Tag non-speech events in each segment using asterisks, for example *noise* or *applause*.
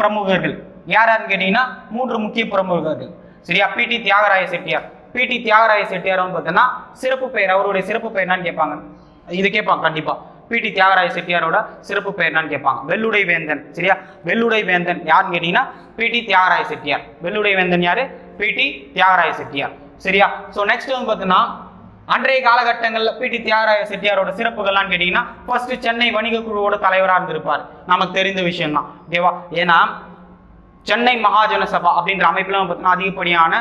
பிரமுகர்கள். யார் யாருன்னு கேட்டீங்கன்னா மூன்று முக்கிய பிரமுகர்கள். சரியா? பிடி தியாகராய செட்டியார். பிடி தியாகராய செட்டியார் பார்த்தீங்கன்னா சிறப்பு பெயர். அவருடைய சிறப்பு பெயர் என்னன்னு கேட்பாங்க. இது கேட்பாங்க கண்டிப்பா. பிடி தியாகராய செட்டியாரோட சிறப்பு பெயர் என்னன்னு கேட்பாங்க. வெள்ளுடை வேந்தன் சரியா? வெள்ளுடை வேந்தன் யாருன்னு கேட்டீங்கன்னா பிடி தியாகராய செட்டியார். வெள்ளுடை வேந்தன் யாரு பிடி தியாகராய செட்டியார். சரியா? ஸோ நெக்ஸ்ட் வந்து பார்த்தீங்கன்னா அன்றைய காலகட்டங்களில் பிடி தியாகராய செட்டியாரோட சிறப்புகள்லாம் கேட்டிங்கன்னா ஃபர்ஸ்ட் சென்னை வணிக குழுவோட தலைவராக இருந்திருப்பார். நமக்கு தெரிந்த விஷயம் தான் ஓகேவா? ஏன்னா சென்னை மகாஜன சபா அப்படின்ற அமைப்பில் பார்த்தீங்கன்னா அதிகப்படியான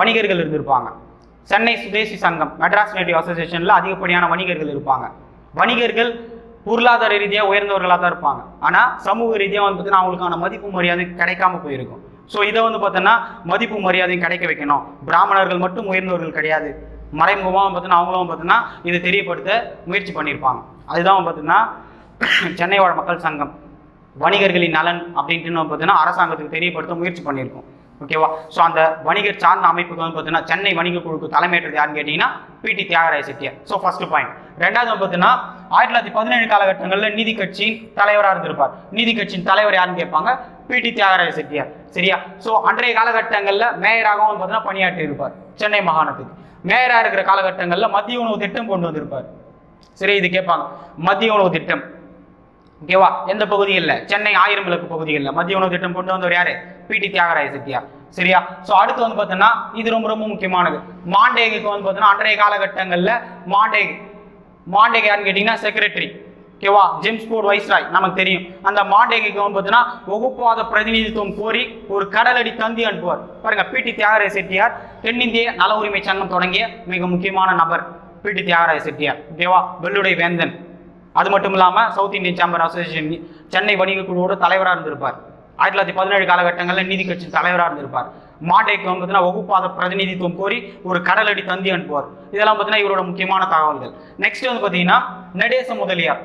வணிகர்கள் இருந்திருப்பாங்க. சென்னை சுதேசி சங்கம் மெட்ராஸ் நேட்டிவ் அசோசியேஷனில் அதிகப்படியான வணிகர்கள் இருப்பாங்க. வணிகர்கள் பொருளாதார ரீதியாக உயர்ந்தவர்களாக தான் இருப்பாங்க. ஆனால் சமூக ரீதியாக வந்து பார்த்தீங்கன்னா அவங்களுக்கான மதிப்பு மரியாதை கிடைக்காம போயிருக்கும். ஸோ இதை வந்து பார்த்தோன்னா மதிப்பு மரியாதையும் கிடைக்க வைக்கணும். பிராமணர்கள் மட்டும் உயர்ந்தவர்கள் கிடையாது. மறைமுகமாக பார்த்தீங்கன்னா அவங்களும் பார்த்தீங்கன்னா இதை தெரியப்படுத்த முயற்சி பண்ணியிருப்பாங்க. அதுதான் பார்த்தீங்கன்னா சென்னை வாழ் மக்கள் சங்கம். வணிகர்களின் நலன் அப்படின்ட்டு பார்த்தீங்கன்னா அரசாங்கத்துக்கு தெரியப்படுத்த முயற்சி பண்ணியிருக்கோம். ஓகேவா ஸோ அந்த வணிகர் சார்ந்த அமைப்புக்கு வந்து பார்த்தீங்கன்னா சென்னை வணிக குழுக்கு தலைமையேற்றது யாருன்னு கேட்டிங்கன்னா பிடி தியாகராய சத்தியா ஸோ ஃபர்ஸ்ட் பாயிண்ட் ரெண்டாவது பார்த்தீங்கன்னா ஆயிரத்தி தொள்ளாயிரத்தி பதினேழு காலகட்டங்களில் நீதி கட்சியின் தலைவராக இருந்திருப்பார். நீதி கட்சியின் தலைவர் யாருன்னு கேட்பாங்க? பிடி தியாகராய செட்டியார். சரியா? ஸோ அன்றைய காலகட்டங்களில் மேயராகவும் பார்த்தீங்கன்னா பணியாற்றி இருப்பார் சென்னை மாகாணத்துக்கு. மேயராக இருக்கிற காலகட்டங்களில் மதிய உணவு திட்டம் கொண்டு வந்திருப்பார். சரி இது கேட்பாங்க. மதிய உணவு திட்டம். ஓகேவா எந்த பகுதியில்? சென்னை ஆயிரம் விளக்கு பகுதிகளில் மதிய உணவு திட்டம் கொண்டு வந்தவர் யாரு? பிடி தியாகராய சத்யா சரியா? ஸோ அடுத்து வந்து பார்த்தோன்னா இது ரொம்ப ரொம்ப முக்கியமானது. மாண்டேகைக்கு வந்து பார்த்தோன்னா அன்றைய காலகட்டங்களில் மாண்டேகை. மாண்டேகை யாருன்னு கேட்டிங்கன்னா செக்ரட்டரி ஓகேவா? ஜேம்ஸ் போர்ட் வைஸ்ராய் நமக்கு தெரியும். அந்த மாண்டேகைக்கு வந்து பார்த்தீங்கன்னா வகுப்பாத பிரதிநிதித்துவம் கோரி ஒரு கடலடி தந்தி அனுப்புவார். பாருங்க பிடி தியாகராய செட்டியார் தென்னிந்திய நல உரிமை சங்கம் தொடங்கிய மிக முக்கியமான நபர் பிடி தியாகராய செட்டியார் ஓகேவா? வெள்ளுடை வேந்தன். அது மட்டும் இல்லாமல் south Indian chamber association Chennai வணிக குழுவோட தலைவராக இருந்திருப்பார். ஆயிரத்தி தொள்ளாயிரத்தி பதினேழு காலகட்டங்களில் நீதி கட்சி தலைவராக இருந்திருப்பார். மாட்டேக்கு வந்து பார்த்தீங்கன்னா வகுப்பாத பிரதிநிதித்துவம் கோரி ஒரு கடலடி தந்தி அனுப்புவார். இதெல்லாம் பார்த்தீங்கன்னா இவரோட முக்கியமான தகவல்கள். நெக்ஸ்ட் வந்து பார்த்தீங்கன்னா நடேச முதலியார்.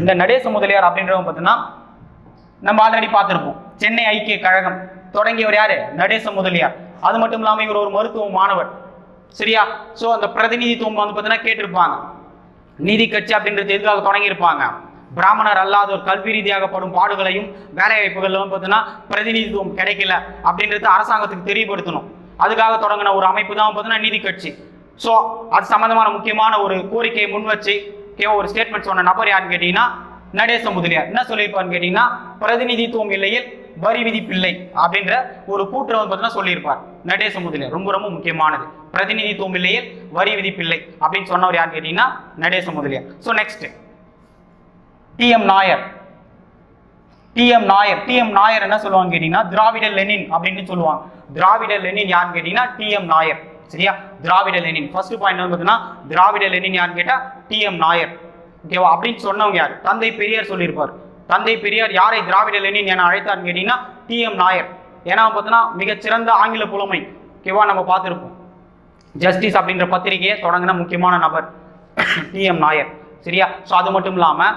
இந்த நடேச முதலியார் அப்படின்றவங்க பார்த்தீங்கன்னா நம்ம ஆல்ரெடி பார்த்துருப்போம். சென்னை ஐக்கிய கழகம் தொடங்கியவர் யாரு? நடேச முதலியார். அது மட்டும் இல்லாமல் இவர் ஒரு மருத்துவ மாணவர். சரியா? ஸோ அந்த பிரதிநிதித்துவம் வந்து பார்த்தீங்கன்னா கேட்டிருப்பாங்க. நீதி கட்சி அப்படின்றது எதுக்காக தொடங்கியிருப்பாங்க? பிராமணர் அல்லாதோர் கல்வி ரீதியாக படும் பாடுகளையும் வேலை வாய்ப்புகளில் வந்து பார்த்தீங்கன்னா பிரதிநிதித்துவம் கிடைக்கல அப்படின்றது அரசாங்கத்துக்கு தெரியப்படுத்தணும். அதுக்காக தொடங்கின ஒரு அமைப்பு தான் பார்த்தீங்கன்னா நீதி கட்சி. ஸோ அது சம்மந்தமான முக்கியமான ஒரு கோரிக்கையை முன் வச்சு இவன் ஒரு ஸ்டேட்மெண்ட் சொன்ன நபர் யாருன்னு கேட்டீங்கன்னா நடேச முதலியார். என்ன சொல்லியிருப்பாருன்னு கேட்டீங்கன்னா பிரதிநிதித்துவம் இல்லையில் வரி விதிப்பில்லை அப்படின்ற ஒரு கூற்று வந்து பார்த்தீங்கன்னா சொல்லியிருப்பார். நடேச முதலியார். ரொம்ப ரொம்ப முக்கியமானது. பிரதிநிதித்துவம் இல்லையில் வரி விதிப்பில்லை அப்படின்னு சொன்னவர் யாருன்னு கேட்டீங்கன்னா Natesa Mudaliar. So next T M Nair. T M Nair. T M Nair என்ன சொல்லுவாங்க கேட்டீங்கன்னா திராவிட லெனின் அப்படின்னு சொல்லுவாங்க. திராவிட லெனின் யாருன்னு கேட்டீங்கன்னா டிஎம் நாயர். சரியா? திராவிட லெனின். ஃபர்ஸ்ட் பாயிண்ட் வந்து பார்த்தீங்கன்னா திராவிட லெனின் யாருன்னு கேட்டால் டிஎம் நாயர். ஓகேவா அப்படின்னு சொன்னவங்க யார்? தந்தை பெரியார் சொல்லியிருப்பார். தந்தை பெரியார் யாரை திராவிட லெனின் என அழைத்தார்னு கேட்டீங்கன்னா டிஎம் நாயர். ஏன்னா பார்த்தீங்கன்னா மிகச்சிறந்த ஆங்கில புலமை. ஓகேவா நம்ம பார்த்துருப்போம். ஜஸ்டிஸ் அப்படின்ற பத்திரிகையை தொடங்கின முக்கியமான நபர் *coughs* டிஎம் நாயர். சரியா? ஸோ அது மட்டும் இல்லாமல்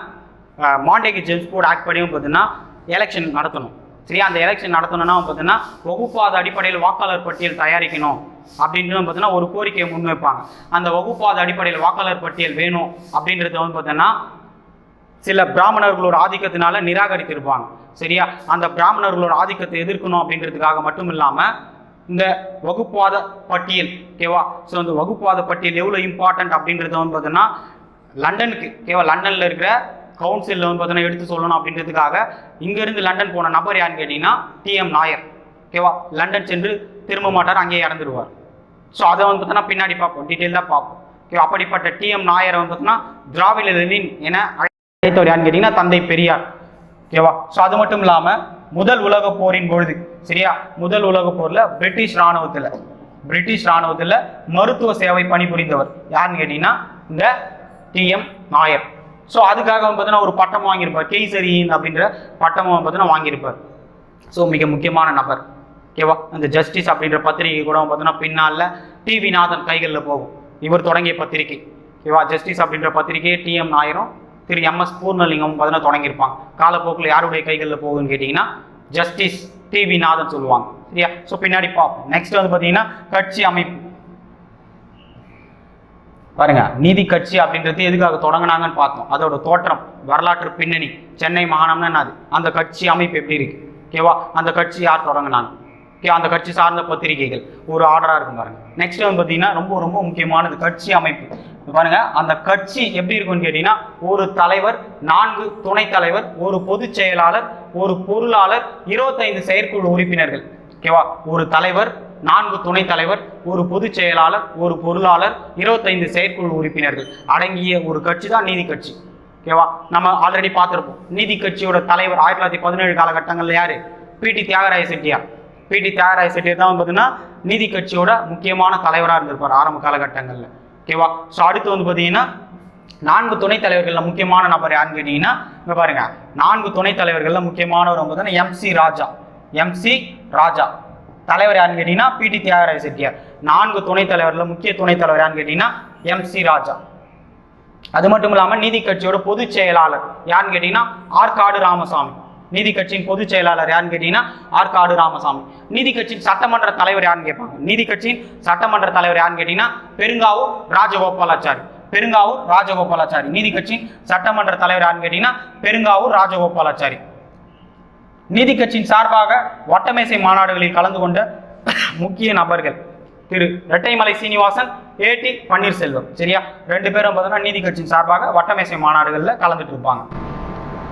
மாண்டேக்கு ஜெம்ஸ் போர்டு ஆக்ட் படியும் பார்த்தீங்கன்னா எலெக்ஷன் நடத்தணும். சரியா? அந்த எலெக்ஷன் நடத்தணும்னா பார்த்தீங்கன்னா வகுப்பாத அடிப்படையில் வாக்காளர் பட்டியல் தயாரிக்கணும். அப்படின்னு பார்த்தீங்கன்னா ஒரு கோரிக்கையை முன்வைப்பாங்க. அந்த வகுப்பாத அடிப்படையில் வாக்காளர் பட்டியல் வேணும் அப்படின்றது வந்து பார்த்தீங்கன்னா சில பிராமணர்களோட ஆதிக்கத்தினால நிராகரித்திருப்பாங்க. சரியா? அந்த பிராமணர்களோட ஆதிக்கத்தை எதிர்க்கணும் அப்படின்றதுக்காக மட்டும் இல்லாமல் இந்த வகுப்பாத பட்டியல் ஓகேவா? ஸோ அந்த வகுப்பாத பட்டியல் எவ்வளோ இம்பார்ட்டன்ட் அப்படின்றது வந்து பார்த்தீங்கன்னா லண்டனுக்கு ஓகேவா? லண்டனில் இருக்கிற கவுன்சிலில் வந்து பார்த்தீங்கன்னா எடுத்து சொல்லணும் அப்படின்றதுக்காக இங்கேருந்து லண்டன் போன நபர் யாருன்னு கேட்டிங்கன்னா டிஎம் நாயர் ஓகேவா? லண்டன் சென்று திரும்ப மாட்டார் அங்கேயே இறந்துடுவார் ஸோ அதை வந்து பார்த்தீங்கன்னா பின்னாடி பார்ப்போம். டீட்டெயிலாக பார்ப்போம். ஓகே அப்படிப்பட்ட டிஎம் நாயரை வந்து பார்த்தீங்கன்னா திராவிட லெனின் என அழைத்தவர் யாருன்னு கேட்டிங்கன்னா தந்தை பெரியார். ஓகேவா ஸோ அது மட்டும் இல்லாமல் முதல் உலகப் போரின் பொழுது சரியா? முதல் உலகப் போரில் பிரிட்டிஷ் இராணுவத்தில் பிரிட்டிஷ் இராணுவத்தில் மருத்துவ சேவை பணிபுரிந்தவர் யாருன்னு கேட்டிங்கன்னா இந்த டிஎம் நாயர். ஸோ அதுக்காக வந்து பார்த்தீங்கன்னா ஒரு பட்டம் வாங்கியிருப்பார். கேசரியின் அப்படின்ற பட்டம் வந்து பார்த்தீங்கன்னா வாங்கியிருப்பார். ஸோ மிக முக்கியமான நபர். ஓகேவா? அந்த ஜஸ்டிஸ் அப்படின்ற பத்திரிகை கூட பார்த்தோன்னா பின்னால் டிவி நாதன் கைகளில் போகும். இவர் தொடங்கிய பத்திரிகை. ஓகேவா? ஜஸ்டிஸ் அப்படின்ற பத்திரிகையை டிஎம் நாயரும் திரு எம்எஸ் பூர்ணலிங்கம் பார்த்தீங்கன்னா தொடங்கியிருப்பாங்க. காலப்போக்கில் யாருடைய கைகளில் போகுதுன்னு கேட்டிங்கன்னா ஜஸ்டிஸ் டிவி நாதன் சொல்லுவாங்க. சரியா? ஸோ பின்னாடி பார்ப்போம். நெக்ஸ்ட் வந்து பார்த்தீங்கன்னா கட்சி அமைப்பு. பாருங்க நீதி கட்சி அப்படின்றது எதுக்காக தொடங்கினாங்கன்னு பார்த்தோம். அதோட தோற்றம் வரலாற்று பின்னணி சென்னை மாகாணம்னா என்னது? அந்த கட்சி அமைப்பு எப்படி இருக்கு? ஓகேவா? அந்த கட்சி யார் தொடங்கினாங்க? அந்த கட்சி சார்ந்த பத்திரிகைகள். ஒரு ஆர்டராக இருக்கும் பாருங்க. நெக்ஸ்ட் வந்து பார்த்தீங்கன்னா ரொம்ப ரொம்ப முக்கியமானது கட்சி அமைப்பு. பாருங்க அந்த கட்சி எப்படி இருக்கும்னு கேட்டீங்கன்னா ஒரு தலைவர் நான்கு துணைத் தலைவர் ஒரு பொதுச் செயலாளர் ஒரு பொருளாளர் இருபத்தைந்து செயற்குழு உறுப்பினர்கள். ஓகேவா ஒரு தலைவர் நான்கு துணைத் தலைவர் ஒரு பொதுச் செயலாளர் ஒரு பொருளாளர் இருபத்தைந்து செயற்குழு உறுப்பினர்கள். அடங்கிய ஒரு கட்சி தான் நீதி கட்சி. ஓகேவா நம்ம ஆல்ரெடி பார்த்துருப்போம். நீதி கட்சியோட தலைவர் ஆயிரத்தி தொள்ளாயிரத்தி பதினேழு காலகட்டங்கள்ல யாரு? பிடி தியாகராய செட்டியார். பிடி தியாகராய செட்டியர் தான் பார்த்தீங்கன்னா நீதி கட்சியோட முக்கியமான தலைவராக இருந்திருப்பார் ஆரம்ப காலகட்டங்களில். ஓகேவா ஸோ அடுத்து வந்து பார்த்தீங்கன்னா நான்கு துணைத் தலைவர்களில் முக்கியமான நபர் யாருன்னு கேட்டிங்கன்னா இங்கே பாருங்கள் நான்கு துணைத் தலைவர்களில் முக்கியமானவர் வந்து பார்த்தீங்கன்னா எம்சி ராஜா. எம்சி ராஜா. தலைவர் யாருன்னு கேட்டிங்கன்னா பிடி தியாகராய செட்டியார். நான்கு துணைத் தலைவர்ல முக்கிய துணைத் தலைவர் யாருன்னு கேட்டிங்கன்னா எம்சி ராஜா. அது மட்டும் இல்லாமல் நீதி கட்சியோட பொதுச் செயலாளர் யாருன்னு கேட்டிங்கன்னா ஆற்காடு ராமசாமி. நீதி கட்சியின் பொதுச் செயலாளர் யாருன்னு கேட்டீங்கன்னா ஆற்காடு ராமசாமி நீதி கட்சியின் சட்டமன்ற தலைவர் யாருன்னு கேட்பாங்க. நீதி கட்சியின் சட்டமன்ற தலைவர் யாருன்னு கேட்டீங்கன்னா பெருங்காவூர் ராஜகோபாலாச்சாரி. பெருங்காவூர் ராஜகோபாலாச்சாரி. நீதி கட்சியின் சட்டமன்ற தலைவர் யாருன்னு கேட்டீங்கன்னா பெருங்காவூர் ராஜகோபாலாச்சாரி. நீதி கட்சியின் சார்பாக வட்டமேசை மாநாடுகளில் கலந்து கொண்ட முக்கிய நபர்கள் திரு இரட்டைமலை சீனிவாசன் ஏடி பன்னீர்செல்வம். சரியா? ரெண்டு பேரும் பார்த்தோம்னா நீதி கட்சியின் சார்பாக வட்டமேசை மாநாடுகளில் கலந்துட்டு இருப்பாங்க.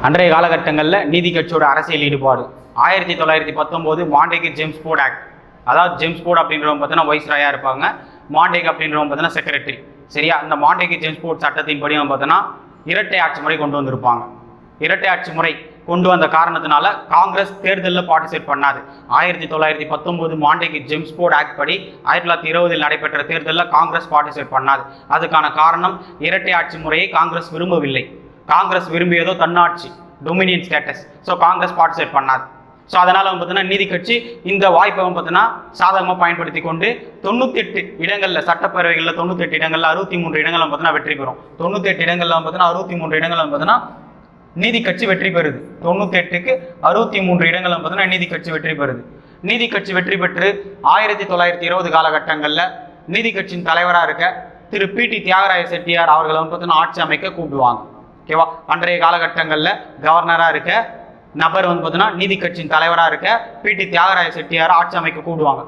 அன்றைய காலகட்டங்களில் நீதி கட்சியோட அரசியல் ஈடுபாடு. ஆயிரத்தி தொள்ளாயிரத்தி பத்தொம்போது மாண்டேக்கு ஜேம்ஸ் போர்ட் ஆக்ட். அதாவது ஜேம்ஸ் போர்ட் அப்படின்றவங்க பார்த்தீங்கன்னா வைஸ்ராயா இருப்பாங்க. மாண்டேக் அப்படின்றவங்க பார்த்தீங்கன்னா செக்ரட்டரி. சரியா? அந்த மாண்டேக்கு ஜேம்ஸ் போர்ட் சட்டத்தின்படி வந்து பார்த்தோன்னா இரட்டை ஆட்சி முறை கொண்டு வந்திருப்பாங்க. இரட்டை ஆட்சி முறை கொண்டு வந்த காரணத்தினால காங்கிரஸ் தேர்தலில் பார்ட்டிசிபேட் பண்ணாது. ஆயிரத்தி தொள்ளாயிரத்தி பத்தொன்பது மாண்டேக்கு ஜேம்ஸ் போர்ட் ஆக்ட் படி ஆயிரத்தி தொள்ளாயிரத்தி இருபதில் நடைபெற்ற தேர்தலில் காங்கிரஸ் பார்ட்டிசிபேட் பண்ணாது. அதுக்கான காரணம் இரட்டை ஆட்சி முறையை காங்கிரஸ் விரும்பவில்லை. காங்கிரஸ் விரும்பியதோ தன்னாட்சி dominion status so Congress participate பண்ணாது. ஸோ அதனால் வந்து பார்த்தீங்கன்னா நீதி கட்சி இந்த வாய்ப்பை வந்து பார்த்தீங்கன்னா சாதகமாக பயன்படுத்தி கொண்டு தொண்ணூத்தெட்டு இடங்களில் சட்டப்பேரவைகளில் தொண்ணூத்தெட்டு இடங்களில் அறுபத்தி மூன்று இடங்கள் பார்த்தீங்கன்னா வெற்றி பெறும். தொண்ணூத்தெட்டு இடங்களில் பார்த்தீங்கன்னா அறுபத்தி மூன்று இடங்கள் பார்த்தீங்கன்னா நீதி கட்சி வெற்றி பெறுது. தொண்ணூத்தெட்டுக்கு அறுபத்தி மூன்று இடங்கள் பார்த்தீங்கன்னா நீதி கட்சி வெற்றி பெறுது. நீதி கட்சி வெற்றி பெற்று ஆயிரத்தி தொள்ளாயிரத்தி இருபது காலகட்டங்களில் நீதி கட்சியின் தலைவராக இருக்க திரு பி டி தியாகராய செட்டியார் அவர்களை வந்து பார்த்தீங்கன்னா ஆட்சி அமைக்க கூப்பிடுவாங்க. ஓகேவா? அன்றைய காலகட்டங்களில் கவர்னராக இருக்க நபர் வந்து பார்த்தீங்கன்னா நீதி கட்சியின் தலைவராக இருக்க பிடி தியாகராய செட்டியார் ஆட்சி அமைக்க கூடுவாங்க.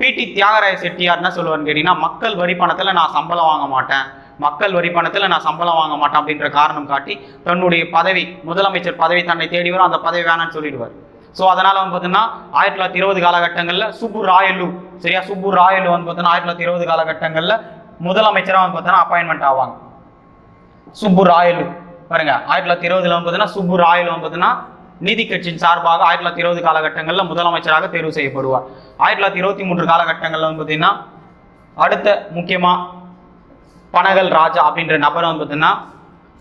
பிடி தியாகராய செட்டியார் என்ன சொல்லுவான்னு கேட்டீங்கன்னா மக்கள் வரி பணத்தில் நான் சம்பளம் வாங்க மாட்டேன். மக்கள் வரி பணத்தில் நான் சம்பளம் வாங்க மாட்டேன் அப்படின்ற காரணம் காட்டி தன்னுடைய பதவி முதலமைச்சர் பதவி தன்னை தேடி வரும் அந்த பதவி வேணான்னு சொல்லிடுவார். ஸோ அதனால் வந்து பார்த்தீங்கன்னா ஆயிரத்தி தொள்ளாயிரத்தி இருபது காலகட்டங்களில் சுப்பு ராயலு சரியா? சுப்பு ராயலு வந்து பார்த்தீங்கன்னா ஆயிரத்தி தொள்ளாயிரத்தி இருபது காலகட்டங்களில் முதலமைச்சராக வந்து பார்த்தீங்கன்னா அப்பாயின்மெண்ட் ஆவாங்க. சுப்பு ராயலு. பாருங்க ஆயிரத்தி தொள்ளாயிரத்தி இருபதுல வந்து பார்த்தீங்கன்னா சுப்பு ராயலு வந்து பார்த்தீங்கன்னா நீதி கட்சியின் சார்பாக ஆயிரத்தி தொள்ளாயிரத்தி இருபது காலகட்டங்களில் முதலமைச்சராக தேர்வு செய்யப்படுவார். ஆயிரத்தி தொள்ளாயிரத்தி இருபத்தி மூன்று காலகட்டங்களில் வந்து பார்த்தீங்கன்னா அடுத்த முக்கியமா பனகல் ராஜா அப்படின்ற நபரை வந்து பார்த்தீங்கன்னா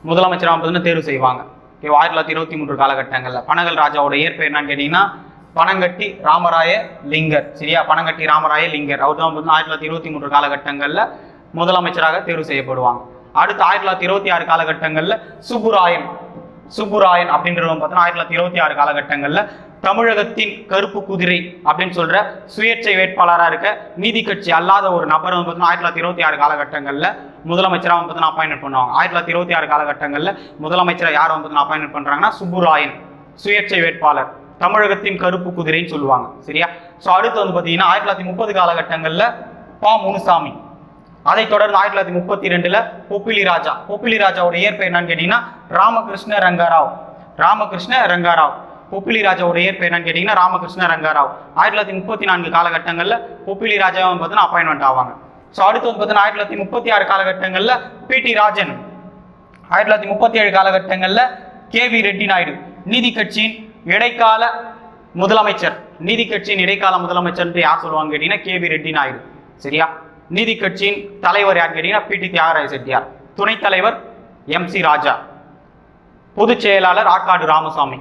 முதலமைச்சராக பார்த்தீங்கன்னா தேர்வு செய்வாங்க. ஓகே ஆயிரத்தி தொள்ளாயிரத்தி இருபத்தி மூன்று காலகட்டங்களில் பனகல் ராஜாவோட இயற்பெயர் என்னன்னு கேட்டீங்கன்னா பனங்கட்டி ராமராய லிங்கர் சரியா? பனங்கட்டி ராமராய லிங்கர். அவர் தான் பார்த்தீங்கன்னா ஆயிரத்தி தொள்ளாயிரத்தி இருபத்தி மூன்று காலகட்டங்களில் முதலமைச்சராக தேர்வு செய்யப்படுவாங்க. அடுத்து ஆயிரத்தி தொள்ளாயிரத்தி இருபத்தி ஆறு காலகட்டங்களில் சுப்புராயன் சுப்புராயன் அப்படின்றவங்க பார்த்தீங்கன்னா ஆயிரத்தி தொள்ளாயிரத்தி இருபத்தி ஆறு காலகட்டங்களில் தமிழகத்தின் கருப்பு குதிரை அப்படின்னு சொல்ற சுயேட்சை வேட்பாளராக இருக்க நீதி கட்சி அல்லாத ஒரு நபர் வந்து பார்த்தீங்கன்னா ஆயிரத்தி தொள்ளாயிரத்தி இருபத்தி ஆறு காலகட்டங்களில் முதலமைச்சராக வந்து பார்த்தீங்கன்னா அப்பாயின்மெண்ட் பண்ணுவாங்க. ஆயிரத்தி தொள்ளாயிரத்தி இருபத்தி ஆறு காலகட்டங்களில் முதலமைச்சராக யார் வந்து பார்த்தீங்கன்னா அப்பாயின்மெண்ட் பண்ணுறாங்கன்னா சுப்புராயன் சுயேட்சை வேட்பாளர். தமிழகத்தின் கருப்பு குதிரைன்னு சொல்லுவாங்க. சரியா? ஸோ அடுத்து வந்து பார்த்தீங்கன்னா ஆயிரத்தி தொள்ளாயிரத்தி முப்பது காலகட்டங்களில் பா. முனுசாமி. அதைத் தொடர்ந்து ஆயிரத்தி தொள்ளாயிரத்தி முப்பத்தி ரெண்டுல பொப்பிலி ராஜா. பொப்பிலி ராஜாவோட இயற்பெயர் என்னன்னு கேட்டீங்கன்னா ராமகிருஷ்ண ரங்கராவ். ராமகிருஷ்ண ரங்காராவ். பொப்பிலி ராஜாவோட இயற்பெயர் என்னன்னு கேட்டீங்கன்னா ராமகிருஷ்ண ரங்காராவ். ஆயிரத்தி தொள்ளாயிரத்தி முப்பத்தி நான்கு காலகட்டங்களில் பொப்பிலி ராஜாவும் பார்த்தீங்கன்னா அப்பாயின்மெண்ட் ஆவாங்க. ஸோ அடுத்து வந்து பார்த்தீங்கன்னா ஆயிரத்தி தொள்ளாயிரத்தி முப்பத்தி ஆறு காலகட்டங்களில் பிடி ராஜன். ஆயிரத்தி தொள்ளாயிரத்தி முப்பத்தி ஏழு காலகட்டங்களில் கே வி ரெட்டி நாயுடு. நீதி கட்சியின் இடைக்கால முதலமைச்சர். நீதி கட்சியின் இடைக்கால முதலமைச்சர் யார் சொல்லுவாங்க கேட்டீங்கன்னா கே வி ரெட்டி நாயுடு. சரியா? நீதி கட்சியின் தலைவர் யார் கேட்டீங்கன்னா பி டி தியாகராய செட்டியார். துணைத் தலைவர் எம் சி ராஜா. பொதுச் செயலாளர் ஆற்காடு ராமசாமி.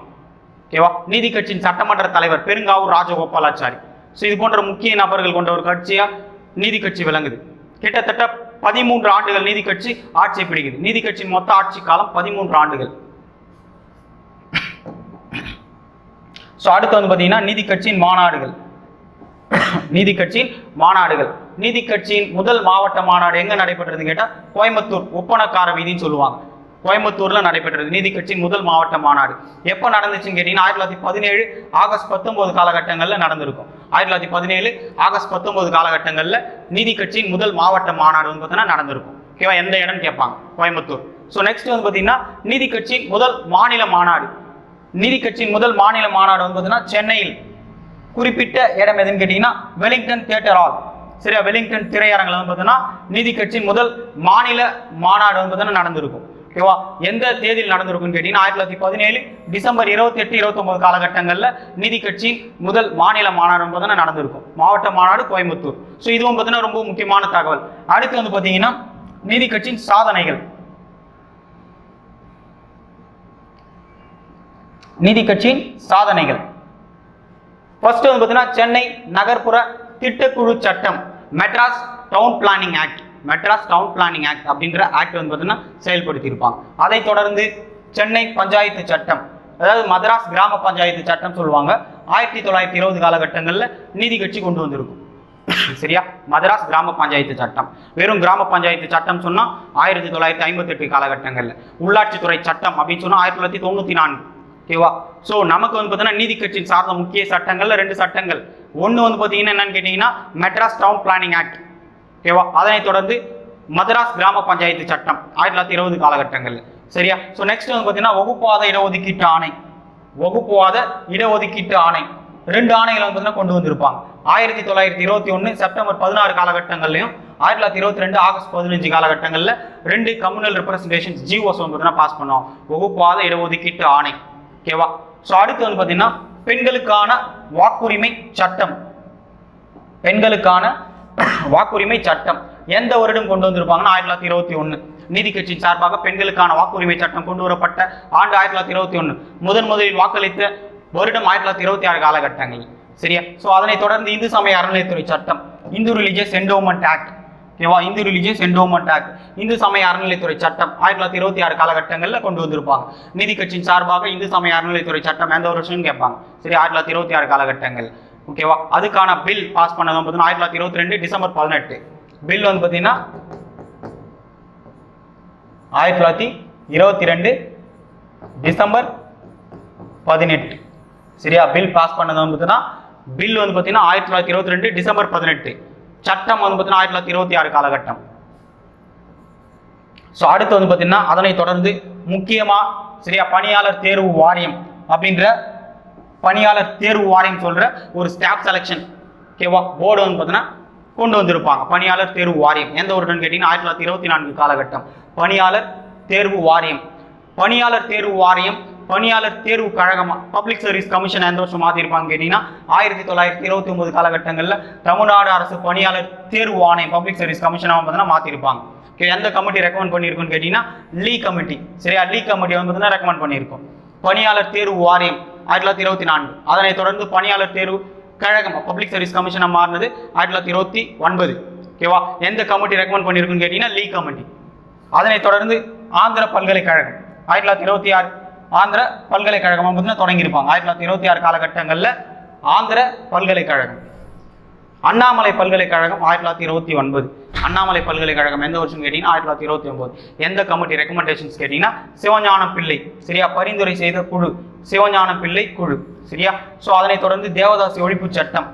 ஓகேவா? நீதி கட்சியின் சட்டமன்ற தலைவர் பெருங்காவூர் ராஜகோபாலாச்சாரி. ஸோ இது போன்ற முக்கிய நபர்கள் கொண்ட ஒரு கட்சியாக நீதி கட்சி விளங்குது. கிட்டத்தட்ட பதிமூன்று ஆண்டுகள் நீதி கட்சி ஆட்சி பிடிக்குது. நீதி கட்சியின் மொத்த ஆட்சி காலம் பதிமூன்று ஆண்டுகள். ஸோ அடுத்து வந்து பார்த்தீங்கன்னா நீதி கட்சியின் மாநாடுகள். நீதி கட்சியின் மாநாடுகள். நீதி கட்சியின் முதல் மாவட்ட மாநாடு எங்க நடைபெற்றதுன்னு கேட்டா கோயம்புத்தூர் ஒப்பனக்கார வீதின்னு சொல்லுவாங்க. கோயம்புத்தூர்ல நடைபெற்றது நீதி கட்சியின் முதல் மாவட்ட மாநாடு. எப்போ நடந்துச்சுன்னு கேட்டீங்கன்னா ஆயிரத்தி தொள்ளாயிரத்தி பதினேழு ஆகஸ்ட் பத்தொன்பது காலகட்டங்கள்ல நடந்திருக்கும். ஆயிரத்தி தொள்ளாயிரத்தி பதினேழு ஆகஸ்ட் பத்தொன்பது காலகட்டங்கள்ல நீதி கட்சியின் முதல் மாவட்ட மாநாடு வந்து பார்த்தீங்கன்னா நடந்திருக்கும். ஓகேவா? எந்த இடம் கேட்பாங்க. கோயம்புத்தூர். ஸோ நெக்ஸ்ட் வந்து பார்த்தீங்கன்னா நீதி கட்சியின் முதல் மாநில மாநாடு. நீதி கட்சியின் முதல் மாநில மாநாடு வந்து பார்த்தீங்கன்னா சென்னையில் குறிப்பிட்ட இடம் எதுன்னு கேட்டீங்கன்னா வெலிங்டன் தியேட்டர் ஹால். சரியா வெலிங்டன் திரையரங்கில் வந்து பார்த்தீங்கன்னா நீதி கட்சியின் முதல் மாநில மாநாடு வந்து பார்த்தீங்கன்னா நடந்திருக்கும். ஓகேவா? எந்த தேதியில் நடந்திருக்குன்னு கேட்டீங்கன்னா ஆயிரத்தி தொள்ளாயிரத்தி பதினேழு டிசம்பர் இருபத்தி எட்டு காலகட்டங்களில் நீதி கட்சியின் முதல் மாநில மாநாடு வந்து பார்த்தீங்கன்னா நடந்திருக்கும். மாவட்ட மாநாடு கோயம்புத்தூர். ஸோ இதுவும் பார்த்தீங்கன்னா ரொம்ப முக்கியமான தகவல். அடுத்து வந்து பார்த்தீங்கன்னா நீதி கட்சியின் சாதனைகள். நீதி கட்சியின் சாதனைகள். ஃபர்ஸ்ட் வந்து பார்த்தீங்கன்னா சென்னை நகர்ப்புற திட்டக்குழு சட்டம் Madras town planning act Madras town planning act அப்படின்ற ஆக்ட் வந்து பார்த்தீங்கன்னா செயல்படுத்தியிருப்பாங்க. அதைத் தொடர்ந்து சென்னை பஞ்சாயத்து சட்டம் அதாவது மதராஸ் கிராம பஞ்சாயத்து சட்டம் சொல்லுவாங்க. ஆயிரத்தி தொள்ளாயிரத்தி இருபது காலகட்டங்களில் நீதி கட்சி கொண்டு வந்திருக்கும். சரியா? மதராஸ் கிராம பஞ்சாயத்து சட்டம். வெறும் கிராம பஞ்சாயத்து சட்டம் சொன்னால் ஆயிரத்தி தொள்ளாயிரத்தி ஐம்பத்தி எட்டு உள்ளாட்சித்துறை சட்டம் அப்படின்னு சொன்னால் ஆயிரத்தி தொள்ளாயிரத்தி தொண்ணூற்றி நான்கு. ஓகேவா? ஸோ நமக்கு வந்து பார்த்தீங்கன்னா நீதி கட்சியின் சார்ந்த முக்கிய சட்டங்கள்ல ரெண்டு சட்டங்கள். ஒன்று வந்து பார்த்தீங்கன்னா என்னன்னு கேட்டீங்கன்னா மெட்ராஸ் டவுன் பிளானிங் ஆக்ட் ஓகேவா? அதனைத் தொடர்ந்து மதராஸ் கிராம பஞ்சாயத்து சட்டம் ஆயிரத்தி தொள்ளாயிரத்தி இருபது காலகட்டங்கள் சரியா? ஸோ நெக்ஸ்ட் வந்து பார்த்தீங்கன்னா வகுப்புவாத இடஒதுக்கீட்டு ஆணை. வகுப்புவாத இடஒதுக்கீட்டு ஆணை. ரெண்டு ஆணைகளை வந்து பார்த்தீங்கன்னா கொண்டு வந்திருப்பாங்க. ஆயிரத்தி தொள்ளாயிரத்தி இருபத்தி ஒன்று செப்டம்பர் பதினாறு காலகட்டங்கள்லையும் ஆயிரத்தி தொள்ளாயிரத்தி இருபத்தி ரெண்டு ஆகஸ்ட் பதினஞ்சு காலகட்டங்களில் ரெண்டு கம்யூனல் ரெப்ரஸன்டேஷன் ஜிஓஸ் வந்து பார்த்தீங்கன்னா பாஸ் பண்ணோம் வகுப்புவாத இடஒதுக்கீட்டு ஆணை. ஓகேவா? ஸோ அடுத்து வந்து பார்த்தீங்கன்னா பெண்களுக்கான வாக்குரிமை சட்டம். பெண்களுக்கான வாக்குரிமை சட்டம். எந்த வருடம் கொண்டு வந்திருப்பாங்கன்னா ஆயிரத்தி தொள்ளாயிரத்தி இருபத்தி ஒன்று நீதி கட்சியின் சார்பாக பெண்களுக்கான வாக்குரிமை சட்டம் கொண்டு வரப்பட்ட ஆண்டு ஆயிரத்தி தொள்ளாயிரத்தி இருபத்தி ஒன்று முதன் முதலில் வாக்களித்த வருடம் ஆயிரத்தி தொள்ளாயிரத்தி இருபத்தி ஆறு காலகட்டங்கள். சரியா? ஸோ அதனைத் தொடர்ந்து இந்து சமய அறநிலையத்துறை சட்டம் இந்து ரிலிஜியஸ் என்டோமெண்ட் ஆக்ட் ஓகேவா? Hindu religious endowment act Hindu சமய அறநிலைத்துறை சட்டம் ஆயிரத்தி தொள்ளாயிரத்தி இருபத்தி ஆறு காலகட்டங்களில் கொண்டு வந்திருப்பாங்க. நீதி கட்சியின் சார்பாக இந்து சமய அறநிலைத்துறை சட்டம் எந்த வருஷம்னு கேட்பாங்க. சரி ஆயிரத்தி தொள்ளாயிரத்தி இருபத்தி ஆறு காலகட்டங்கள். ஓகேவா? அதுக்கான பில் பாஸ் பண்ணது பார்த்தீங்கன்னா ஆயிரத்தி தொள்ளாயிரத்தி இருபத்தி ரெண்டு டிசம்பர் பதினெட்டு. பில் வந்து பார்த்தீங்கன்னா ஆயிரத்தி தொள்ளாயிரத்தி இருபத்தி ரெண்டு டிசம்பர் பதினெட்டு. சரியா? பில் பாஸ் பண்ணது வந்து பார்த்தீங்கன்னா பில் வந்து பார்த்தீங்கன்னா ஆயிரத்தி தொள்ளாயிரத்தி இருபத்தி ரெண்டு டிசம்பர் பதினெட்டு. சட்டம் வந்து பார்த்தீங்கன்னா ஆயிரத்தி தொள்ளாயிரத்தி இருபத்தி ஆறு காலகட்டம். ஸோ அடுத்து வந்து பார்த்தீங்கன்னா அதனை தொடர்ந்து முக்கியமாக சரியா பணியாளர் தேர்வு வாரியம் அப்படின்ற பணியாளர் தேர்வு வாரியம் சொல்கிற ஒரு ஸ்டாஃப் செலெக்ஷன் ஓகேவா போர்டு வந்து பார்த்தீங்கன்னா கொண்டு வந்திருப்பாங்க. பணியாளர் தேர்வு வாரியம். எந்த வருடம்னு கேட்டிங்கன்னா ஆயிரத்தி தொள்ளாயிரத்தி இருபத்தி நான்கு காலகட்டம். பணியாளர் தேர்வு வாரியம். பணியாளர் தேர்வு வாரியம் பணியாளர் தேர்வு கழகமா? பப்ளிக் சர்வீஸ் கமிஷன் எந்த வருஷம் மாத்திருப்பாங்க கேட்டீங்கன்னா ஆயிரத்தி தொள்ளாயிரத்தி இருபத்தி ஒன்பது காலகட்டங்களில் தமிழ்நாடு அரசு பணியாளர் தேர்வு ஆணையம் பப்ளிக் சர்வீஸ் கமிஷனாக பார்த்தீங்கன்னா மாத்திருப்பாங்க. எந்த கமிட்டி ரெக்கமெண்ட் பண்ணியிருக்குன்னு கேட்டீங்கன்னா லீ கமிட்டி சரியா? லீ கமிட்டி வந்து பார்த்தீங்கன்னா ரெக்கமெண்ட் பண்ணியிருக்கோம் பணியாளர் தேர்வு வாரியம் ஆயிரத்தி தொள்ளாயிரத்தி இருபத்தி நான்கு அதனைத் தொடர்ந்து பணியாளர் தேர்வு கழகம்? பப்ளிக் சர்வீஸ் கமிஷனாக மாறினது ஆயிரத்தி தொள்ளாயிரத்தி இருபத்தி ஒன்பது. ஓகேவா எந்த கமிட்டி ரெக்கமெண்ட் பண்ணியிருக்குன்னு கேட்டீங்கன்னா லீ கமிட்டி அதனைத் தொடர்ந்து ஆந்திர பல்கலைக்கழகம் ஆயிரத்தி தொள்ளாயிரத்தி இருபத்தி ஆறு. ஆந்திர பல்கலைக்கழகம் பார்த்தீங்கன்னா தொடங்கியிருப்பாங்க. ஆயிரத்தி தொள்ளாயிரத்தி இருபத்தி ஆறு காலகட்டங்களில் ஆந்திர பல்கலைக்கழகம். அண்ணாமலை பல்கலைக்கழகம் ஆயிரத்தி தொள்ளாயிரத்தி இருபத்தி ஒன்பது. அண்ணாமலை பல்கலைக்கழகம் எந்த வருஷம் கேட்டீங்கன்னா ஆயிரத்தி தொள்ளாயிரத்தி இருபத்தி ஒன்பது. எந்த கமிட்டி ரெக்கமெண்டேஷன்ஸ் கேட்டீங்கன்னா சிவஞான பிள்ளை சரியா? பரிந்துரை செய்த குழு சிவஞான பிள்ளை குழு சரியா? ஸோ அதனைத் தொடர்ந்து தேவதாசி ஒழிப்பு சட்டம்.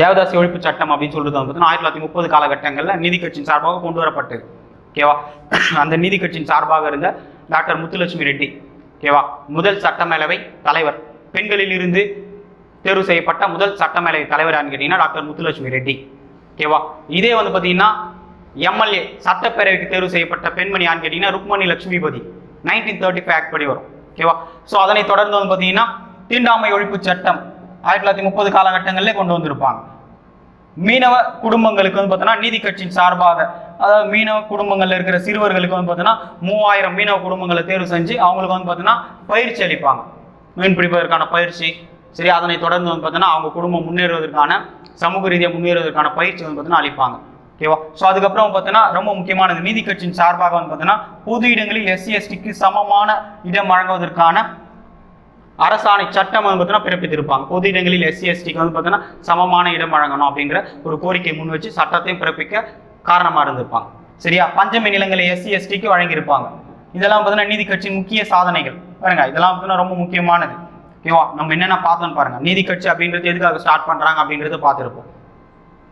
தேவதாசி ஒழிப்பு சட்டம் அப்படின்னு சொல்றது வந்து பார்த்தீங்கன்னா ஆயிரத்தி தொள்ளாயிரத்தி முப்பது காலகட்டங்களில் நீதி கட்சியின் சார்பாக கொண்டு வரப்பட்டது. ஓகேவா? அந்த நீதி கட்சியின் சார்பாக இருந்த டாக்டர் முத்துலட்சுமி ரெட்டி. ஓகேவா? முதல் சட்டமேலவை தலைவர். பெண்களில் இருந்து தேர்வு செய்யப்பட்ட முதல் சட்டமேலவை தலைவர் யாருன்னு கேட்டீங்கன்னா டாக்டர் முத்துலட்சுமி ரெட்டி. ஓகேவா? இதே வந்து பார்த்தீங்கன்னா எம்எல்ஏ சட்டப்பேரவைக்கு தேர்வு செய்யப்பட்ட பெண்மணி யாருன்னு கேட்டீங்கன்னா Rukmini Lakshmipathi. Nineteen thirty five act படி வரும் ஓகேவா? ஸோ அதனை தொடர்ந்து வந்து பார்த்தீங்கன்னா தீண்டாமை ஒழிப்பு சட்டம் ஆயிரத்தி தொள்ளாயிரத்தி முப்பது காலகட்டங்களிலே கொண்டு வந்திருப்பாங்க. மீனவ குடும்பங்களுக்கு வந்து பார்த்தோன்னா நீதி கட்சியின் சார்பாக அதாவது மீனவ குடும்பங்கள்ல இருக்கிற சிறுவர்களுக்கு வந்து பார்த்தோன்னா மூவாயிரம் மீனவ குடும்பங்களை தேர்வு செஞ்சு அவங்களுக்கு வந்து பார்த்தோன்னா பயிற்சி அளிப்பாங்க. மீன் பிடிப்பதற்கான பயிற்சி. சரி அதனை தொடர்ந்து வந்து பார்த்தோன்னா அவங்க குடும்பம் முன்னேறுவதற்கான சமூக ரீதியாக முன்னேறுவதற்கான பயிற்சி வந்து பார்த்தீங்கன்னா அளிப்பாங்க. ஓகேவா? ஸோ அதுக்கப்புறம் பார்த்தோன்னா ரொம்ப முக்கியமானது நீதி கட்சியின் சார்பாக வந்து பார்த்தோன்னா பொது இடங்களில் எஸ்சி எஸ்டிக்கு சமமான இடம் வழங்குவதற்கான அரசாணை சட்டம் வந்து பார்த்தீங்கன்னா பிறப்பித்திருப்பாங்க. பொது இடங்களில் எஸ்சி எஸ்டிக்கு வந்து பார்த்தீங்கன்னா சமமான இடம் வழங்கணும் அப்படிங்கிற ஒரு கோரிக்கை முன் வச்சு சட்டத்தையும் பிறப்பிக்க காரணமாக இருந்திருப்பாங்க சரியா? பஞ்சமி நிலங்களை எஸ்சி எஸ்டிக்கு வழங்கியிருப்பாங்க. இதெல்லாம் பார்த்தீங்கன்னா நீதி கட்சியின் முக்கிய சாதனைகள். பாருங்க இதெல்லாம் பார்த்தீங்கன்னா ரொம்ப முக்கியமானது. ஓகேவா நம்ம என்னென்ன பார்த்தோம்னு பாருங்க. நீதி கட்சி அப்படின்றது எதுக்காக ஸ்டார்ட் பண்றாங்க அப்படின்றத பார்த்துருப்போம்.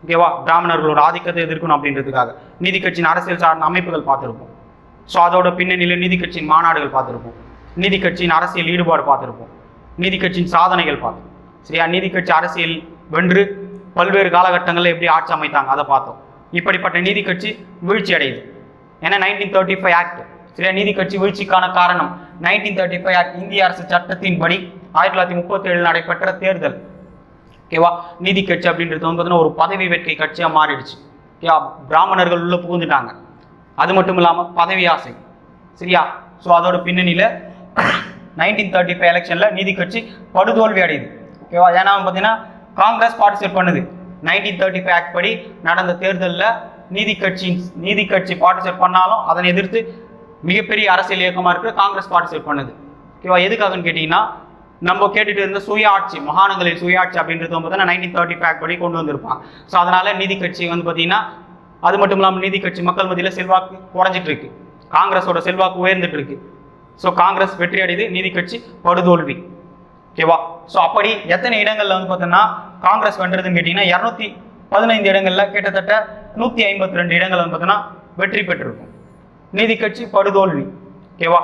ஓகேவா பிராமணர்களோட ஆதிக்கத்தை எதிர்க்கணும் அப்படின்றதுக்காக. நீதி கட்சியின் அரசியல் சார்ந்த அமைப்புகள் பார்த்துருப்போம். ஸோ அதோட பின்னணியில் நீதி கட்சியின் மாநாடுகள் பார்த்துருப்போம். நீதி கட்சியின் அரசியல் ஈடுபாடு பார்த்துருப்போம். நீதி கட்சியின் சாதனைகள் பார்த்தோம் சரியா? நீதி கட்சி அரசியல் வென்று பல்வேறு காலகட்டங்களில் எப்படி ஆட்சி அமைத்தாங்க அதை பார்த்தோம். இப்படிப்பட்ட நீதி கட்சி வீழ்ச்சி அடையுது. ஏன்னா நைன்டீன் தேர்ட்டி ஃபைவ் ஆக்ட் சரியா? நீதி கட்சி வீழ்ச்சிக்கான காரணம் நைன்டீன் தேர்ட்டி ஃபைவ் ஆக்ட் இந்திய அரசு சட்டத்தின்படி ஆயிரத்தி தொள்ளாயிரத்தி முப்பத்தி நடைபெற்ற தேர்தல். ஓகேவா நீதி கட்சி அப்படின்றது வந்து பார்த்தீங்கன்னா ஒரு பதவி வேட்கை கட்சியாக மாறிடுச்சு. ஓகேவா பிராமணர்கள் உள்ளே புகுந்துட்டாங்க. அது மட்டும் இல்லாமல் பதவி ஆசை. சரியா? ஸோ அதோட பின்னணியில் நைன்டீன் தேர்ட்டி ஃபைவ் எலெக்ஷனில் நீதி கட்சி படுதோல்வி அடையுது. ஓகேவா ஏன்னா பார்த்தீங்கன்னா காங்கிரஸ் பார்ட்டிசிபேட் பண்ணுது. நைன்டீன் தேர்ட்டி ஃபைவ் ஆக்ட் படி நடந்த தேர்தலில் நீதி கட்சி நீதி கட்சி பார்ட்டிசிபேட் பண்ணாலும் அதனை எதிர்த்து மிகப்பெரிய அரசியல் இயக்கமாக இருக்கிற காங்கிரஸ் பார்ட்டிசிபேட் பண்ணுது. ஓகேவா எதுக்காகன்னு கேட்டிங்கன்னா நம்ம கேட்டுட்டு இருந்த சுயாட்சி மாகாணங்களில் சுயாட்சி அப்படின்றது வந்து பார்த்தீங்கன்னா நைன்டீன் தேர்ட்டி ஃபைவ் படி கொண்டு வந்திருப்பாங்க. ஸோ அதனால் நீதி கட்சி வந்து பார்த்தீங்கன்னா அது மட்டும் இல்லாமல் நீதி கட்சி மக்கள் மத்தியில் செல்வாக்கு குறைஞ்சிட்டு இருக்கு. காங்கிரஸோட செல்வாக்கு உயர்ந்துட்டு இருக்கு. ஸோ காங்கிரஸ் வெற்றி அடையுது நீதி கட்சி படுதோல்வி. ஓகேவா ஸோ அப்படி எத்தனை இடங்கள்ல வந்து பார்த்தோன்னா காங்கிரஸ் வென்றதுன்னு கேட்டிங்கன்னா இரநூத்தி பதினைந்து இடங்களில் கிட்டத்தட்ட நூற்றி ஐம்பத்தி ரெண்டு இடங்கள் வந்து பார்த்தீங்கன்னா வெற்றி பெற்றிருக்கும். நீதி கட்சி படுதோல்வி. ஓகேவா?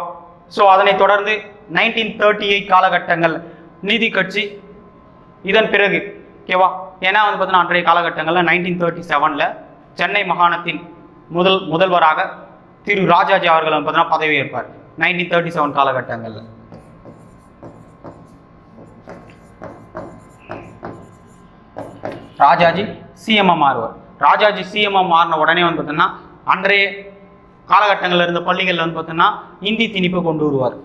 ஸோ அதனைத் தொடர்ந்து நைன்டீன் தேர்ட்டி எயிட் காலகட்டங்கள் நீதி கட்சி இதன் பிறகு ஓகேவா? ஏன்னா வந்து பார்த்தீங்கன்னா அன்றைய காலகட்டங்களில் நைன்டீன் தேர்ட்டி செவனில் சென்னை மாகாணத்தின் முதல் முதல்வராக திரு ராஜாஜி அவர்கள் வந்து பார்த்தீங்கன்னா பதவி ஏற்பார் நைன்டீன் தேர்ட்டி செவன் காலகட்டங்களில். ராஜாஜி சிஎம்எம் மாறுவார் ராஜாஜி சிஎம்எம் மாறின உடனே வந்து பார்த்தீங்கன்னா அன்றைய காலகட்டங்களில் இருந்த பள்ளிகளில் வந்து பார்த்தீங்கன்னா இந்தி திணிப்பை கொண்டு வருவார்.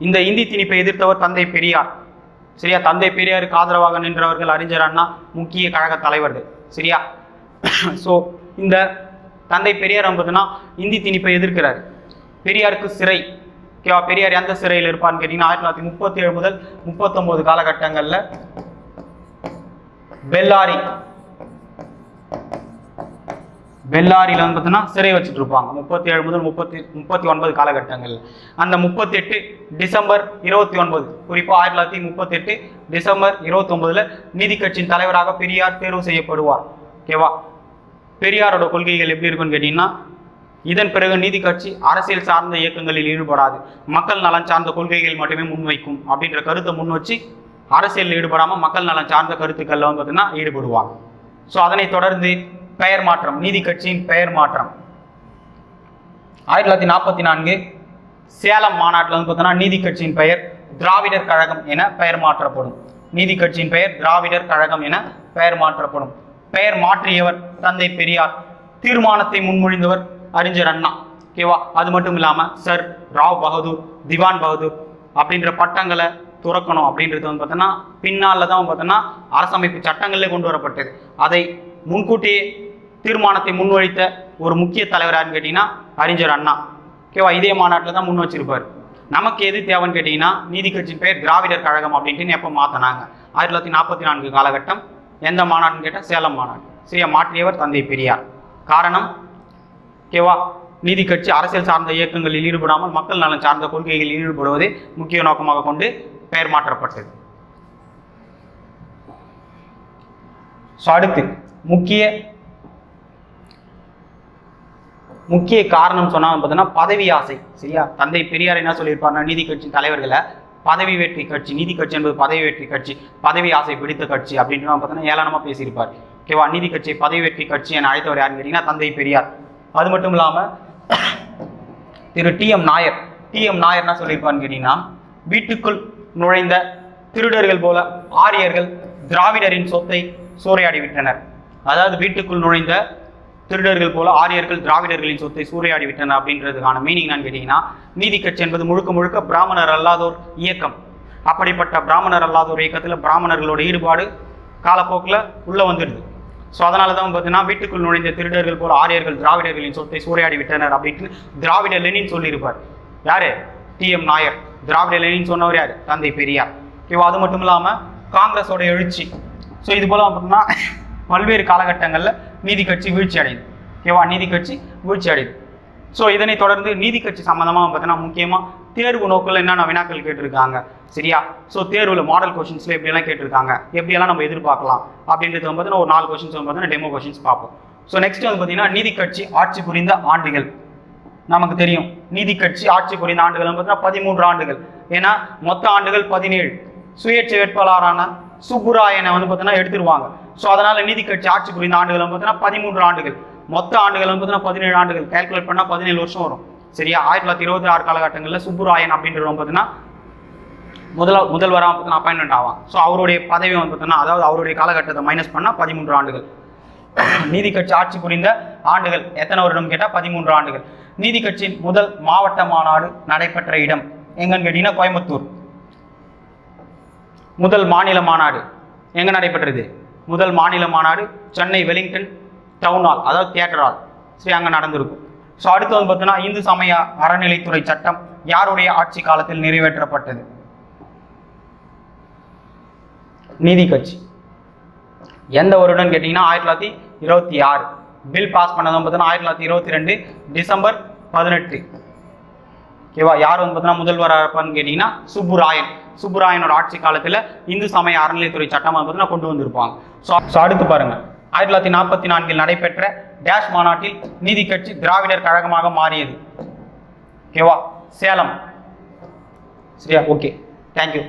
இந்த இந்தி திணிப்பை எதிர்த்தவர் தந்தை பெரியார். சரியா? தந்தை பெரியாருக்கு ஆதரவாக நின்றவர்கள் அறிஞர் அண்ணா முக்கிய கழக தலைவர்கள். சரியா? *coughs* ஸோ இந்த தந்தை பெரியார் பார்த்தீங்கன்னா இந்தி திணிப்பை எதிர்க்கிறார். பெரியாருக்கு சிறை. ஓகேவா? பெரியார் எந்த சிறையில் இருப்பார்னு கேட்டிங்கன்னா ஆயிரத்தி தொள்ளாயிரத்தி முப்பத்தி ஏழு முதல் முப்பத்தொம்போது காலகட்டங்களில் பெல்லாரி. பெல்லாரியில் வந்து பார்த்தீங்கன்னா சிறை வச்சுட்டு இருப்பாங்க. முப்பத்தி ஏழு முதல் முப்பத்தி முப்பத்தி ஒன்பது காலகட்டங்கள். அந்த முப்பத்தி எட்டு டிசம்பர் இருபத்தி ஒன்பது குறிப்பாக ஆயிரத்தி தொள்ளாயிரத்தி முப்பத்தி எட்டு டிசம்பர் இருபத்தி ஒன்பதுல நீதி கட்சியின் தலைவராக பெரியார் தேர்வு செய்யப்படுவார். ஓகேவா? பெரியாரோட கொள்கைகள் எப்படி இருக்குன்னு கேட்டிங்கன்னா இதன் பிறகு நீதி கட்சி அரசியல் சார்ந்த இயக்கங்களில் ஈடுபடாது. மக்கள் நலன் சார்ந்த கொள்கைகள் மட்டுமே முன்வைக்கும் அப்படின்ற கருத்தை முன் வச்சு அரசியலில் ஈடுபடாமல் மக்கள் நலன் சார்ந்த கருத்துக்களில் வந்து பார்த்தீங்கன்னா ஈடுபடுவாங்க. ஸோ அதனைத் தொடர்ந்து பெயர் மாற்றம் நீதி கட்சியின் பெயர் மாற்றம். ஆயிரத்தி தொள்ளாயிரத்தி நாற்பத்தி நான்கு சேலம் மாநாட்டில் வந்து பார்த்தோன்னா நீதி கட்சியின் பெயர் திராவிடர் கழகம் என பெயர் மாற்றப்படும். நீதி கட்சியின் பெயர் திராவிடர் கழகம் என பெயர் மாற்றப்படும். பெயர் மாற்றியவர் தந்தை பெரியார் தீர்மானத்தை முன்மொழிந்தவர் அறிஞர் அண்ணா. ஓகேவா? அது மட்டும் இல்லாமல் சர் ராவ் பகதூர் திவான் பகதூர் அப்படின்ற பட்டங்களை துறக்கணும் அப்படின்றது வந்து பார்த்தோன்னா பின்னால் தான் பார்த்தோன்னா அரசமைப்பு சட்டங்களிலே கொண்டு வரப்பட்டது. அதை முன்கூட்டியே தீர்மானத்தை முன்வழித்த ஒரு முக்கிய தலைவர் கேட்டிங்கன்னா அறிஞர் அண்ணா. ஓகேவா? இதே மாநாட்டில் தான் முன் வச்சிருப்பார். நமக்கு எது தேவைன்னு கேட்டிங்கன்னா நீதி கட்சியின் பெயர் திராவிடர் கழகம் அப்படின்ட்டு எப்போ மாற்றினாங்க ஆயிரத்தி தொள்ளாயிரத்தி நாற்பத்தி நான்கு காலகட்டம் எந்த மாநாடுன்னு கேட்டால் சேலம் மாநாடு. சிறிய மாற்றியவர் தந்தை பெரியார். காரணம் ஓகேவா? நீதி கட்சி அரசியல் சார்ந்த இயக்கங்களில் ஈடுபடாமல் மக்கள் நலன் சார்ந்த கொள்கைகளில் ஈடுபடுவதை முக்கிய நோக்கமாக கொண்டு பெயர் மாற்றப்பட்டது. ஸோ அடுத்து முக்கிய முக்கிய காரணம் சொன்னால் பார்த்தீங்கன்னா பதவி ஆசை சரியா? தந்தை பெரியார் என்ன சொல்லியிருப்பாருன்னா நீதி கட்சி தலைவர்களை பதவி வெற்றி கட்சி நீதி கட்சி என்பது பதவி வெற்றி கட்சி பதவி ஆசை பிடித்த கட்சி அப்படின்னு பார்த்தீங்கன்னா ஏளனமாக பேசியிருப்பார். ஓகேவா நீதி கட்சி பதவி வெற்றி கட்சி என அழைத்தவர் யாருன்னு கேட்டிங்கன்னா தந்தை பெரியார். அது மட்டும் இல்லாமல் Thiru T M Nair. T M Nair என்ன சொல்லியிருப்பான்னு கேட்டிங்கன்னா வீட்டுக்குள் நுழைந்த திருடர்கள் போல ஆரியர்கள் திராவிடரின் சொத்தை சூறையாடி விட்டனர் அதாவது வீட்டுக்குள் நுழைந்த திருடர்கள் போல ஆரியர்கள் திராவிடர்களின் சொத்தை சூறையாடி விட்டனர் அப்படின்றதுக்கான மீனிங் என்னன்னு கேட்டிங்கன்னா நீதி கட்சி என்பது முழுக்க முழுக்க பிராமணர் அல்லாதோர் இயக்கம். அப்படிப்பட்ட பிராமணர் அல்லாதோர் இயக்கத்தில் பிராமணர்களோட ஈடுபாடு காலப்போக்கில் உள்ளே வந்துடுது. ஸோ அதனால தான் பார்த்தீங்கன்னா வீட்டுக்குள் நுழைந்த திருடர்கள் போல ஆரியர்கள் திராவிடர்களின் சொத்தை சூறையாடி விட்டனர் அப்படின்ட்டு திராவிட லெனின் சொல்லியிருப்பார். யாரு? டிஎம் நாயர். திராவிட இளைஞன் சொன்னவர் யார்? தந்தை பெரியார். ஓகேவா அது மட்டும் இல்லாமல் காங்கிரஸோட எழுச்சி. ஸோ இது போல அப்படின்னா பல்வேறு காலகட்டங்களில் நீதி கட்சி வீழ்ச்சி அடையுது. ஓகேவா நீதி கட்சி வீழ்ச்சி அடையுது. ஸோ இதனை தொடர்ந்து நீதி கட்சி சம்மந்தமாக பார்த்தீங்கன்னா முக்கியமாக தேர்வு நோக்கில் என்னென்ன வினாக்கள் கேட்டிருக்காங்க? சரியா? ஸோ தேர்வில் மாடல் கொஷின்ஸில் எப்படியெல்லாம் கேட்டிருக்காங்க? எப்படியெல்லாம் நம்ம எதிர்பார்க்கலாம்? அப்படின்றது வந்து பார்த்தீங்கன்னா ஒரு நாலு கொஷின்ஸ் வந்து பார்த்தீங்கன்னா டெமோ கொஷின்ஸ் பார்ப்போம். ஸோ நெக்ஸ்ட் வந்து பார்த்தீங்கன்னா நீதி கட்சி ஆட்சி புரிந்த ஆண்டுகள். நமக்கு தெரியும். நீதி கட்சி ஆட்சி புரிந்த ஆண்டுகள் பார்த்தீங்கன்னா பதிமூன்று ஆண்டுகள். ஏன்னா மொத்த ஆண்டுகள் பதினேழு. சுயேட்சை வேட்பாளரான சுப்புராயனை வந்து பார்த்தீங்கன்னா எடுத்துருவாங்க. ஸோ அதனால நீதி கட்சி ஆட்சி புரிந்த ஆண்டுகள் பார்த்தீங்கன்னா பதிமூன்று ஆண்டுகள். மொத்த ஆண்டுகள் வந்து பார்த்தீங்கன்னா பதினேழு ஆண்டுகள். கால்குலேட் பண்ணால் பதினேழு வருஷம் வரும். சரியா? ஆயிரத்தி தொள்ளாயிரத்தி இருபத்தி ஆறு காலகட்டங்களில் சுப்புராயன் அப்படின்றவங்க பார்த்தீங்கன்னா முதல முதல்வராக பார்த்தீங்கன்னா அப்பாயின்மெண்ட் ஆவான். ஸோ அவருடைய பதவி வந்து பார்த்தீங்கன்னா அதாவது அவருடைய காலகட்டத்தை மைனஸ் பண்ணால் பதிமூன்று ஆண்டுகள். நீதி கட்சி ஆட்சி புரிந்த ஆண்டுகள். எத்தனை வருடம் கேட்டால் பதிமூன்று ஆண்டுகள். நீதி கட்சியின் முதல் மாவட்ட மாநாடு நடைபெற்ற இடம் எங்கன்னு கேட்டீங்கன்னா கோயம்புத்தூர். முதல் மாநில மாநாடு. எங்கே நடைபெற்றது? முதல் மாநில மாநாடு சென்னை வெலிங்டன் டவுன் ஹால் அதாவது தியேட்டர் ஹால். சரி அங்கே நடந்திருக்கும். ஸோ அடுத்து வந்து பார்த்தீங்கன்னா இந்து சமய அறநிலைத்துறை சட்டம் யாருடைய ஆட்சி காலத்தில் நிறைவேற்றப்பட்டது? நீதி கட்சி. எந்த வருடம் கேட்டிங்கன்னா ஆயிரத்தி தொள்ளாயிரத்தி இருபத்தி ஆறு. பில் பாஸ் பண்ணது பார்த்தோன்னா பார்த்தீங்கன்னா ஆயிரத்தி தொள்ளாயிரத்தி இருபத்தி ரெண்டு டிசம்பர் பதினெட்டு. ஓகேவா யார் வந்து பார்த்தீங்கன்னா முதல்வராக இருப்பான்னு கேட்டிங்கன்னா சுப்புராயன். சுப்புராயனோட ஆட்சி காலத்தில் இந்து சமய அறநிலைத்துறை சட்டம் வந்து பார்த்தீங்கன்னா கொண்டு வந்திருப்பாங்க. ஸோ ஸோ அடுத்து பாருங்கள் ஆயிரத்தி தொள்ளாயிரத்தி நாற்பத்தி நான்கில் நடைபெற்ற டேஷ் மாநாட்டில் நீதி கட்சி திராவிடர் கழகமாக மாறியது. ஓகேவா சேலம். சரியா? Okay thank you